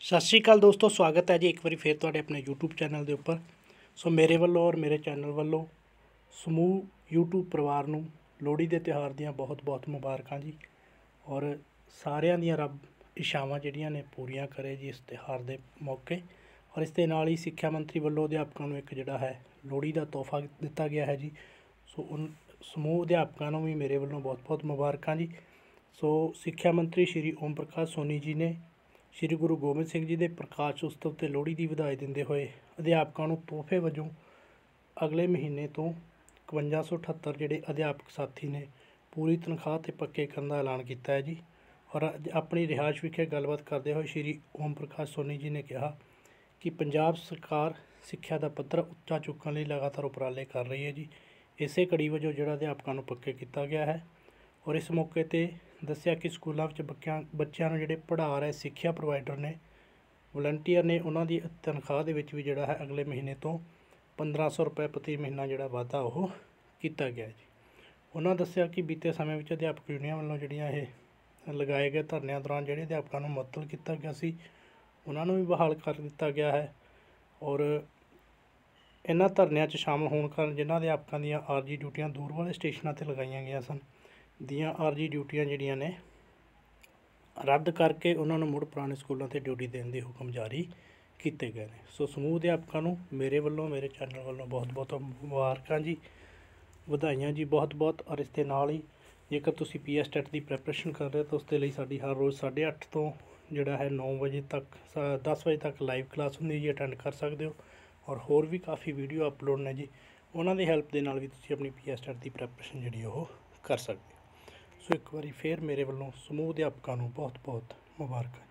ਸਤਿ ਸ਼੍ਰੀ ਅਕਾਲ ਦੋਸਤੋ, ਸਵਾਗਤ ਹੈ ਜੀ ਇੱਕ ਵਾਰੀ ਫੇਰ ਤੁਹਾਡੇ ਆਪਣੇ YouTube ਚੈਨਲ ਦੇ ਉੱਪਰ। ਸੋ ਮੇਰੇ ਵੱਲੋਂ ਔਰ ਮੇਰੇ ਚੈਨਲ ਵੱਲੋਂ ਸਮੂਹ YouTube ਪਰਿਵਾਰ ਨੂੰ ਲੋਹੜੀ ਦੇ ਤਿਉਹਾਰ ਦੀਆਂ ਬਹੁਤ-ਬਹੁਤ ਮੁਬਾਰਕਾਂ ਜੀ। ਔਰ ਸਾਰਿਆਂ ਦੀਆਂ ਰੱਬ ਇਸ਼ਾਵਾਂ ਜਿਹੜੀਆਂ ਨੇ ਪੂਰੀਆਂ ਕਰੇ ਜੀ ਇਸ ਤਿਉਹਾਰ ਦੇ ਮੌਕੇ। ਔਰ ਇਸ ਦੇ ਨਾਲ ਹੀ ਸਿੱਖਿਆ ਮੰਤਰੀ ਵੱਲੋਂ ਅਧਿਆਪਕਾਂ ਨੂੰ ਇੱਕ ਜਿਹੜਾ ਹੈ ਲੋਹੜੀ ਦਾ ਤੋਹਫਾ ਦਿੱਤਾ ਗਿਆ ਹੈ ਜੀ। ਸੋ ਉਨ ਸਮੂਹ ਅਧਿਆਪਕਾਂ ਨੂੰ ਵੀ ਮੇਰੇ ਵੱਲੋਂ ਬਹੁਤ-ਬਹੁਤ ਮੁਬਾਰਕਾਂ ਜੀ। ਸੋ ਸਿੱਖਿਆ ਮੰਤਰੀ ਸ਼੍ਰੀ ਓਮ ਪ੍ਰਕਾਸ਼ ਸੋਨੀ ਜੀ ਨੇ ਸ਼੍ਰੀ ਗੁਰੂ ਗੋਬਿੰਦ ਸਿੰਘ ਜੀ ਦੇ ਪ੍ਰਕਾਸ਼ ਉਤਸਵ ਤੇ ਲੋਹੜੀ ਦੀ ਵਧਾਈ ਦਿੰਦੇ ਹੋਏ ਅਧਿਆਪਕਾਂ ਨੂੰ ਤੋਹਫੇ ਵਜੋਂ ਅਗਲੇ ਮਹੀਨੇ ਤੋਂ 5178 ਜਿਹੜੇ ਅਧਿਆਪਕ ਸਾਥੀ ਨੇ ਪੂਰੀ ਤਨਖਾਹ ਤੇ ਪੱਕੇ ਕਰਨ ਦਾ ਐਲਾਨ ਕੀਤਾ ਹੈ ਜੀ। ਔਰ ਅੱਜ ਆਪਣੀ ਰਿਹਾਇਸ਼ ਵਿਖੇ ਗੱਲਬਾਤ ਕਰਦੇ ਹੋਏ ਸ਼੍ਰੀ ਓਮ ਪ੍ਰਕਾਸ਼ ਸੋਨੀ ਜੀ ਨੇ ਕਿਹਾ ਕਿ ਪੰਜਾਬ ਸਰਕਾਰ ਸਿੱਖਿਆ ਦਾ ਪੱਧਰ ਉੱਚਾ ਚੁੱਕਣ ਲਈ ਲਗਾਤਾਰ ਉਪਰਾਲੇ ਕਰ ਰਹੀ ਹੈ ਜੀ। ਇਸੇ ਕੜੀ ਵਜੋਂ ਜਿਹੜਾ ਅਧਿਆਪਕਾਂ ਨੂੰ ਪੱਕੇ ਕੀਤਾ ਗਿਆ ਹੈ। ਔਰ ਇਸ ਮੌਕੇ ਤੇ ਦੱਸਿਆ ਕਿ ਸਕੂਲਾਂ ਵਿੱਚ ਬੱਚਿਆਂ ਬੱਚਿਆਂ ਨੂੰ ਜਿਹੜੇ ਪੜ੍ਹਾ ਰਹੇ ਸਿੱਖਿਆ ਪ੍ਰੋਵਾਈਡਰ ਨੇ ਵਲੰਟੀਅਰ ਨੇ, ਉਹਨਾਂ ਦੀ ਤਨਖਾਹ ਦੇ ਵਿੱਚ ਵੀ ਜਿਹੜਾ ਹੈ ਅਗਲੇ ਮਹੀਨੇ ਤੋਂ 1500 ਰੁਪਏ ਪ੍ਰਤੀ ਮਹੀਨਾ ਜਿਹੜਾ ਵਾਧਾ ਉਹ ਕੀਤਾ ਗਿਆ ਜੀ। ਉਹਨਾਂ ਦੱਸਿਆ ਕਿ ਬੀਤੇ ਸਮੇਂ ਵਿੱਚ ਅਧਿਆਪਕ ਯੂਨੀਅਨ ਵੱਲੋਂ ਜਿਹੜੀਆਂ ਇਹ ਲਗਾਏ ਗਏ ਧਰਨਿਆਂ ਦੌਰਾਨ ਜਿਹੜੇ ਅਧਿਆਪਕਾਂ ਨੂੰ ਮੁਅੱਤਲ ਕੀਤਾ ਗਿਆ ਸੀ, ਉਹਨਾਂ ਨੂੰ ਵੀ ਬਹਾਲ ਕਰ ਦਿੱਤਾ ਗਿਆ ਹੈ ਔਰ ਇਹਨਾਂ ਧਰਨਿਆਂ 'ਚ ਸ਼ਾਮਲ ਹੋਣ ਕਾਰਨ ਜਿਨ੍ਹਾਂ ਅਧਿਆਪਕਾਂ ਦੀਆਂ ਆਰਜੀ ਡਿਊਟੀਆਂ ਦੂਰ ਵਾਲੇ ਸਟੇਸ਼ਨਾਂ ਤੇ ਲਗਾਈਆਂ ਗਈਆਂ ਸਨ ਦੀਆਂ ਆਰਜੀ ਡਿਊਟੀਆਂ ਜਿਹੜੀਆਂ ਨੇ, ਰੱਦ ਕਰਕੇ ਉਹਨਾਂ ਨੂੰ ਮੁੜ ਪੁਰਾਣੇ ਸਕੂਲਾਂ ਤੇ ਡਿਊਟੀ ਦੇਣ ਦੇ ਹੁਕਮ ਜਾਰੀ ਕੀਤੇ ਗਏ ਨੇ। ਸੋ ਸਮੂਹ ਅਧਿਆਪਕਾਂ ਨੂੰ ਮੇਰੇ ਵੱਲੋਂ, ਮੇਰੇ ਚੈਨਲ ਵੱਲੋਂ ਬਹੁਤ-ਬਹੁਤ ਮੁਬਾਰਕਾਂ ਜੀ, ਵਧਾਈਆਂ ਜੀ ਬਹੁਤ-ਬਹੁਤ ਔਰ ਇਸ ਦੇ ਨਾਲ ਹੀ ਜੇਕਰ ਤੁਸੀਂ ਪੀਐਸ ਟੈਟ ਦੀ ਪ੍ਰੈਪਰੇਸ਼ਨ ਕਰ ਰਹੇ ਹੋ, ਤਾਂ ਉਸ ਦੇ ਲਈ ਸਾਡੀ ਹਰ ਰੋਜ਼ 8:30 ਤੋਂ ਜਿਹੜਾ ਹੈ 9 ਵਜੇ ਤੱਕ 10 ਵਜੇ ਤੱਕ ਲਾਈਵ ਕਲਾਸ ਹੁੰਦੀ ਜੀ ਅਟੈਂਡ ਕਰ ਸਕਦੇ ਹੋ। ਔਰ ਹੋਰ ਵੀ ਕਾਫੀ ਵੀਡੀਓ ਅਪਲੋਡ ਨੇ ਜੀ, ਉਹਨਾਂ ਦੀ ਹੈਲਪ ਦੇ ਨਾਲ ਵੀ ਤੁਸੀਂ ਆਪਣੀ ਪੀਐਸ ਟੈਟ ਦੀ ਪ੍ਰੈਪਰੇਸ਼ਨ ਜਿਹੜੀ ਉਹ ਕਰ ਸਕਦੇ ਹੋ। ਸੋ ਇੱਕ ਵਾਰੀ ਫਿਰ ਮੇਰੇ ਵੱਲੋਂ ਸਮੂਹ ਅਧਿਆਪਕਾਂ ਨੂੰ ਬਹੁਤ-ਬਹੁਤ ਮੁਬਾਰਕਾਂ।